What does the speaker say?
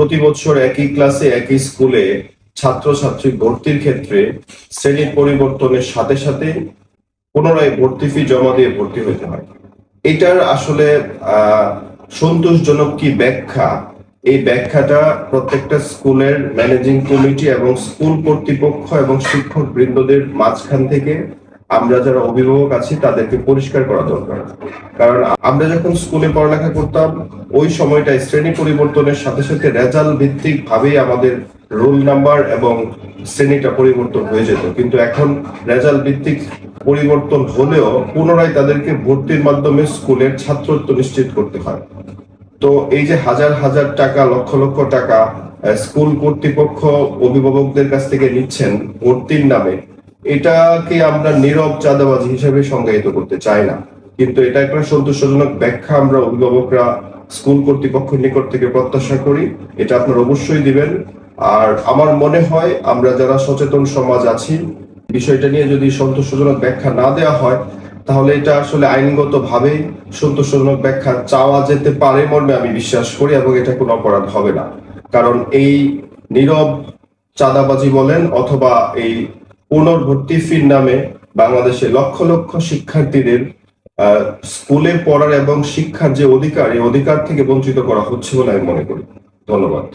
প্রতি বছর একই ক্লাসে, একই স্কুলে ছাত্রছাত্রী ভর্তির ক্ষেত্রে শ্রেণির পরিবর্তনের সাথে সাথে পুনরায় ভর্তি ফি জমা দিয়ে ভর্তি হতে হয়। এটার আসলে সন্তোষজনক কি ব্যাখ্যা? এই ব্যাখ্যাটা প্রত্যেকটা স্কুলের ম্যানেজিং কমিটি এবং স্কুল কর্তৃপক্ষ এবং শিক্ষক বৃন্দদের মাঝখান থেকে আমরা যারা অভিভাবক আছি, তাদেরকে পরিষ্কার করা দরকার। কারণ আমরা যখন স্কুলে পড়ালেখা করতাম, ওই সময়টায় শ্রেণি পরিবর্তনের সাথে সাথে রেজাল্ট ভিত্তিক ভাবেই আমাদের রোল নাম্বার এবং শ্রেণীটা পরিবর্তন হয়ে যেত। কিন্তু এখন রেজাল্ট ভিত্তিক পরিবর্তন হলেও পুনরায় তাদেরকে ভর্তির মাধ্যমে স্কুলের ছাত্রত্ব নিশ্চিত করতে হয়। তো এই যে হাজার হাজার টাকা, লক্ষ লক্ষ টাকা স্কুল কর্তৃপক্ষ অভিভাবকদের কাছ থেকে নিচ্ছেন ভর্তির নামে এটাকে আমরা নীরব চাঁদাবাজি হিসেবে সংজ্ঞায়িত করতে চাই না। কিন্তু এটা একটা সন্তোষজনক ব্যাখ্যা আমরা অভিভাবকরা স্কুল কর্তৃপক্ষের নিকট থেকে প্রত্যাশা করি। এটা আপনারা অবশ্যই দিবেন। আর আমার মনে হয় আমরা যারা সচেতন সমাজ আছি, বিষয়টা নিয়ে যদি সন্তোষজনক ব্যাখ্যা না দেওয়া হয়, তাহলে এটা আসলে আইনগত ভাবে সন্তোষজনক ব্যাখ্যা চাওয়া যেতে পারে মর্মে আমি বিশ্বাস করি এবং এটা কোনো অপরাধ হবে না। কারণ এই নীরব চাঁদাবাজি বলেন অথবা এই পুনর্ভর্তি ফির নামে বাংলাদেশে লক্ষ লক্ষ শিক্ষার্থীদের স্কুলে পড়ার এবং শিক্ষার যে অধিকার, এই অধিকার থেকে বঞ্চিত করা হচ্ছে বলে আমি মনে করি। ধন্যবাদ।